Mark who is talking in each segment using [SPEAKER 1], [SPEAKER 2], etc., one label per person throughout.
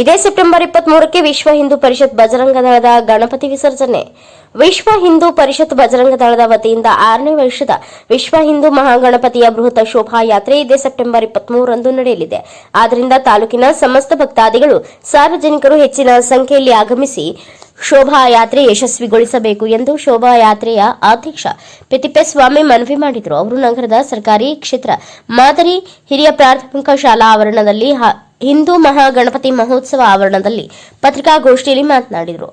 [SPEAKER 1] ಇದೇ ಸೆಪ್ಟೆಂಬರ್ ಇಪ್ಪತ್ತ್ ಮೂರಕ್ಕೆ ವಿಶ್ವ ಹಿಂದೂ ಪರಿಷತ್ ಬಜರಂಗ ದಳದ ಗಣಪತಿ ವಿಸರ್ಜನೆ. ವಿಶ್ವ ಹಿಂದೂ ಪರಿಷತ್ ಬಜರಂಗ ದಳದ ವತಿಯಿಂದ ಆರನೇ ವರ್ಷದ ವಿಶ್ವ ಹಿಂದೂ ಮಹಾಗಣಪತಿಯ ಬೃಹತ್ ಶೋಭಾಯಾತ್ರೆ ಇದೇ ಸೆಪ್ಟೆಂಬರ್ ಇಪ್ಪತ್ತ್ ಮೂರರಂದು ನಡೆಯಲಿದೆ. ಆದ್ದರಿಂದ ತಾಲೂಕಿನ ಸಮಸ್ತ ಭಕ್ತಾದಿಗಳು ಸಾರ್ವಜನಿಕರು ಹೆಚ್ಚಿನ ಸಂಖ್ಯೆಯಲ್ಲಿ ಆಗಮಿಸಿ ಶೋಭಾಯಾತ್ರೆ ಯಶಸ್ವಿಗೊಳಿಸಬೇಕು ಎಂದು ಶೋಭಾಯಾತ್ರೆಯ ಅಧ್ಯಕ್ಷ ಸ್ವಾಮಿ ಮನವಿ ಮಾಡಿದರು. ಅವರು ನಗರದ ಸರ್ಕಾರಿ ಕ್ಷೇತ್ರ ಮಾದರಿ ಹಿರಿಯ ಪ್ರಾಥಮಿಕ ಶಾಲಾ ಆವರಣದಲ್ಲಿ ಹಿಂದೂ ಮಹಾಗಣಪತಿ ಮಹೋತ್ಸವ ಆವರಣದಲ್ಲಿ ಪತ್ರಿಕಾಗೋಷ್ಠಿಯಲ್ಲಿ ಮಾತನಾಡಿದರು.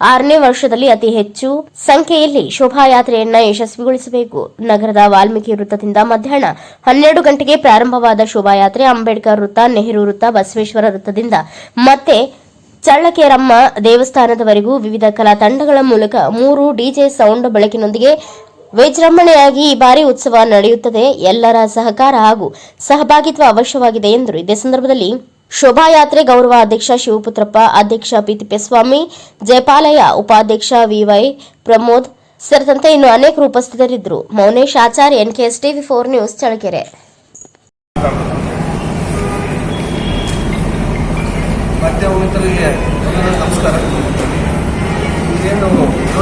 [SPEAKER 1] ಆರನೇ ವರ್ಷದಲ್ಲಿ ಅತಿ ಹೆಚ್ಚು ಸಂಖ್ಯೆಯಲ್ಲಿ ಶೋಭಾಯಾತ್ರೆಯನ್ನ ಯಶಸ್ವಿಗೊಳಿಸಬೇಕು. ನಗರದ ವಾಲ್ಮೀಕಿ ವೃತ್ತದಿಂದ ಮಧ್ಯಾಹ್ನ ಹನ್ನೆರಡು ಗಂಟೆಗೆ ಪ್ರಾರಂಭವಾದ ಶೋಭಾಯಾತ್ರೆ ಅಂಬೇಡ್ಕರ್ ವೃತ್ತ, ನೆಹರು ವೃತ್ತ, ಬಸವೇಶ್ವರ ವೃತ್ತದಿಂದ ಮತ್ತೆ ಚಳ್ಳಕೆರಮ್ಮ ದೇವಸ್ಥಾನದವರೆಗೂ ವಿವಿಧ ಕಲಾ ತಂಡಗಳ ಮೂಲಕ ಮೂರು ಡಿಜೆ ಸೌಂಡ್ ಬೆಳಕಿನೊಂದಿಗೆ ವಿಜೃಂಭಣೆಯಾಗಿ ಈ ಬಾರಿ ಉತ್ಸವ ನಡೆಯುತ್ತದೆ. ಎಲ್ಲರ ಸಹಕಾರ ಹಾಗೂ ಸಹಭಾಗಿತ್ವ ಅವಶ್ಯವಾಗಿದೆ ಎಂದರು. ಇದೇ ಸಂದರ್ಭದಲ್ಲಿ ಶೋಭಾಯಾತ್ರೆ ಗೌರವ ಅಧ್ಯಕ್ಷ ಶಿವಪುತ್ರಪ್ಪ, ಅಧ್ಯಕ್ಷ ಪಿ ತಿಪ್ಪೇಸ್ವಾಮಿ ಜಯಪಾಲಯ್ಯ, ಉಪಾಧ್ಯಕ್ಷ ವಿವೈ ಪ್ರಮೋದ್ ಸೇರಿದಂತೆ ಇನ್ನು ಅನೇಕರು ಉಪಸ್ಥಿತರಿದ್ದರು. Mounesh Acharya, NKS TV four news Challakere.
[SPEAKER 2] ನಮಸ್ಕಾರ.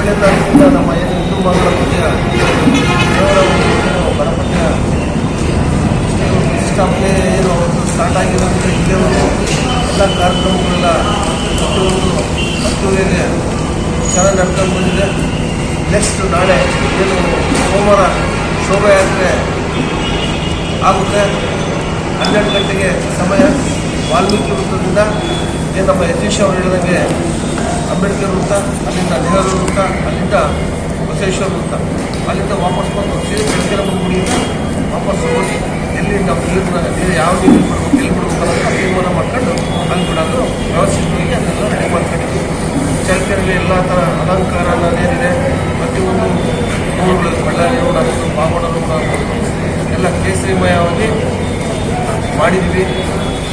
[SPEAKER 2] ಏಳನೇ ನಮ್ಮ ಏನು ಹಿಂದೂ ಮಹಾಗಣಪತಿಯ ದೇವರ ಒಂದು ಏನು ಗಣಪತಿಯ ಪ್ರತಿಷ್ಠಾಪನೆ ಏನು ಅವತ್ತು ಸ್ಟಾರ್ಟ್ ಎಲ್ಲ ಕಾರ್ಯಕ್ರಮಗಳೆಲ್ಲ ಪ್ರತಿಯೊಂದು ಅದ್ದೂರಿಯಲ್ಲಿ ಚೆನ್ನಾಗಿ ನಡ್ಕೊಂಡು ಬಂದಿದೆ ನೆಕ್ಸ್ಟ್ ನಾಳೆ ಏನು ಸೋಮವಾರ ಶೋಭಾಯಾತ್ರೆ ಆಗುತ್ತೆ ಹನ್ನೆರಡು ಗಂಟೆಗೆ ಸಮಯ ವಾಲ್ಮೀಕಿ ವೃತ್ತದಿಂದ ನಮ್ಮ ಯತೀಶ್ ಅವರು ಹೇಳಿದಂಗೆ ಅಂಬೇಡ್ಕರ್ ವೃತ್ತ, ಅಲ್ಲಿಂದ ನೆಹರು ವೃತ್ತ, ಅಲ್ಲಿಂದ ಬಸವೇಶ್ವರ ವೃತ್ತ. ಅಲ್ಲಿಂದ ವಾಪಸ್ ಬಂದು ಶ್ರೀ ಚಳ್ಳಕೆರಮ್ಮ ಗುಡಿಯಿಂದ ವಾಪಸ್ ಹೋಗಿ ಎಲ್ಲಿ ನಾವು ನೀರನ್ನ ನೀರು ಯಾವ ನೀರು ಬಿಡಬೇಕು, ಎಲ್ಲಿ ಬಿಡಬೇಕು ತೀರ್ಮಾನ ಮಾಡ್ಕೊಂಡು ಅಲ್ಲಿ ಬಿಡೋದು. ವ್ಯವಸ್ಥಿತವಾಗಿ ಅದನ್ನೆಲ್ಲ ರೆಡಿ ಮಾಡ್ಕೊಂಡಿದ್ವಿ ಚಳ್ಳಕೆರೆಗೆ ಎಲ್ಲ ಥರ ಅಲಂಕಾರ ಏನಿದೆ ಪ್ರತಿಯೊಂದು ಊರುಗಳು ಬಳ್ಳಾರಿ ರೋಡ್ ಆಗ್ಬೋದು ಬಾಗೋಡ ರೋಡ್ ಆಗ್ಬೋದು, ಎಲ್ಲ ಕೇಸರಿಮಯವಾಗಿ ಮಾಡಿದ್ವಿ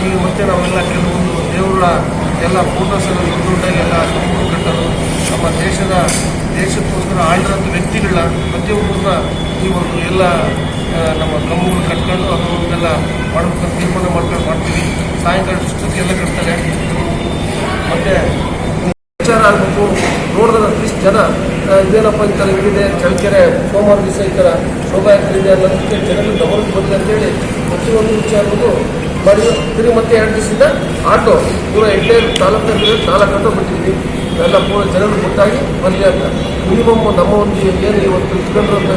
[SPEAKER 2] ಈಗ ಮತ್ತೆ ನಾವೆಲ್ಲ ಕೆಲವೊಂದು ದೇವರ ಎಲ್ಲ ಫೋಟೋಸ್ ಎಲ್ಲ ದೊಡ್ಡ ಎಲ್ಲ ಕಂಬಗಳು ಕಟ್ಟೋದು. ನಮ್ಮ ದೇಶದ, ದೇಶಕ್ಕೋಸ್ಕರ ಆಳಿರೋಂಥ ವ್ಯಕ್ತಿಗಳ ಪ್ರತಿಯೊಬ್ಬರನ್ನ ಈ ಒಂದು ಎಲ್ಲ ನಮ್ಮ ಕಂಬಗಳು ಕಟ್ಕೊಂಡು ಅದನ್ನೆಲ್ಲ ಮಾಡಬೇಕಂತ ತೀರ್ಮಾನ ಮಾಡ್ಕೊಂಡು ಮಾಡ್ತೀವಿ. ಸಾಯಂಕಾಲ ಎಲ್ಲ ಕಟ್ತಾರೆ. ಮತ್ತು ವಿಚಾರ ಆಗಬೇಕು. ನೋಡಿದ್ರೆ ಅಟ್ಲೀಸ್ಟ್ ಜನ ಇದೇನಪ್ಪ ಈ ಥರ ಇಲ್ಲಿದೆ, ಚಳ್ಳಕೆರೆ, ಸೋಮವಾರ ದಿವಸ ಈ ಥರ ಶೋಭಾಯಾತ್ರೆ ಇದೆ ಅನ್ನೋದಕ್ಕೆ ಜನಗಳು ಗಮನಕ್ಕೆ ಬಂದಿದೆ ಅಂತೇಳಿ ಪ್ರತಿಯೊಂದು ವಿಚಾರಗಳು ಮಾಡಿದ್ರು ತಿರುಗಿ ಮತ್ತೆ ಎರಡು ದಿವಸದಿಂದ ಆಟೋ. ಪೂರ ಎಂಟೈರ್ ತಾಲೂಕಿನಲ್ಲಿ ನಾಲ್ಕು ಆಟೋ ಬಿಟ್ಟಿದ್ವಿ ಎಲ್ಲ ಪೂರ ಜನರು ಗೊತ್ತಾಗಿ ಬಂದಿದೆ ಅಂತ. ಮಿನಿಮಮ್ ನಮ್ಮ ಒಂದು ಏನು ಇವತ್ತು ಇಟ್ಕೊಂಡಿರೋಂಥ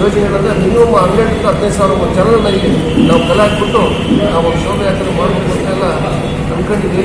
[SPEAKER 2] ಯೋಜನೆಗಳಂದ್ರೆ ಮಿನಿಮಮ್ ಹನ್ನೆರಡರಿಂದ ಹದಿನೈದು ಸಾವಿರ ಜನರನ್ನ ಇಲ್ಲಿ ನಾವು ಕಲೆ ಹಾಕ್ಬಿಟ್ಟು ನಾವು ಒಂದು ಶೋಭಾಯಾತ್ರೆ ಮಾಡಬೇಕು ಅಂತೆಲ್ಲ ಅಂದ್ಕೊಂಡಿದ್ವಿ